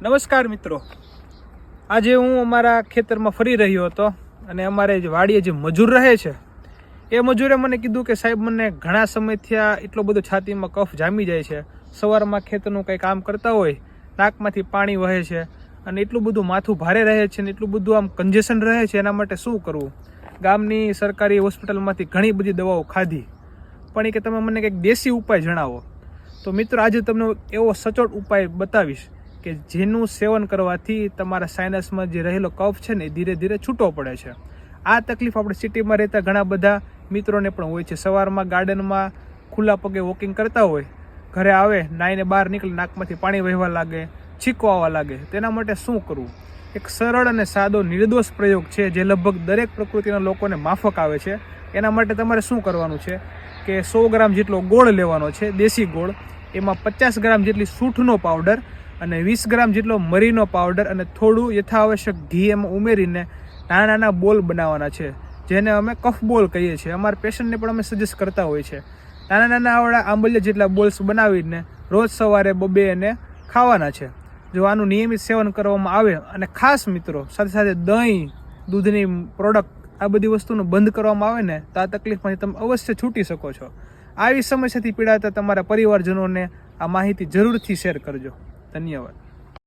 નમસ્કાર મિત્રો. આજે હું અમારા ખેતરમાં ફરી રહ્યો હતો અને અમારે જે વાડીએ જે મજૂર રહે છે, એ મજૂરે મને કીધું કે સાહેબ, મને ઘણા સમયથી આ એટલો બધો છાતીમાં કફ જામી જાય છે. સવારમાં ખેતરનું કંઈ કામ કરતા હોય, નાકમાંથી પાણી વહે છે અને એટલું બધું માથું ભારે રહે છે ને એટલું બધું આમ કન્જેશન રહે છે, એના માટે શું કરવું? ગામની સરકારી હોસ્પિટલમાંથી ઘણી બધી દવાઓ ખાધી. પણ એ કે તમે મને કંઈક દેશી ઉપાય જણાવો. તો મિત્રો, આજે તમને એવો સચોટ ઉપાય બતાવીશ કે જેનું સેવન કરવાથી તમારા સાયનસમાં જે રહેલો કફ છે ને એ ધીરે ધીરે છૂટો પડે છે. આ તકલીફ આપણે સિટીમાં રહેતા ઘણા બધા મિત્રોને પણ હોય છે. સવારમાં ગાર્ડનમાં ખુલ્લા પગે વોકિંગ કરતા હોય, ઘરે આવે, નાઈને બહાર નીકળે, નાકમાંથી પાણી વહેવા લાગે છીકો આવવા લાગે, તેના માટે શું કરવું? એક સરળ અને સાદો નિર્દોષ પ્રયોગ છે જે લગભગ દરેક પ્રકૃતિના લોકોને માફક આવે છે. એના માટે તમારે શું કરવાનું છે? કે સો ગ્રામ જેટલો ગોળ લેવાનો છે, દેશી ગોળ. એમાં પચાસ ગ્રામ જેટલી સૂંઠનો પાવડર અને વીસ ગ્રામ જેટલો મરીનો પાવડર અને થોડું યથાવશ્યક ઘી એમાં ઉમેરીને નાના નાના બોલ બનાવવાના છે, જેને અમે કફ બોલ કહીએ છીએ. અમારા પેશન્ટને પણ અમે સજેસ્ટ કરતા હોઈએ છીએ. નાના નાના આવડા આંબલિયા જેટલા બોલ્સ બનાવીને રોજ સવારે, બબે એને ખાવાના છે. જો આનું નિયમિત સેવન કરવામાં આવે અને ખાસ મિત્રો, સાથે સાથે દહીં, દૂધની પ્રોડક્ટ આ બધી વસ્તુનું બંધ કરવામાં આવે ને, તો આ તકલીફમાંથી તમે અવશ્ય છૂટી શકો છો. આવી સમસ્યાથી પીડાતા તમારા પરિવારજનોને આ માહિતી જરૂરથી શેર કરજો. ધન્યવાદ.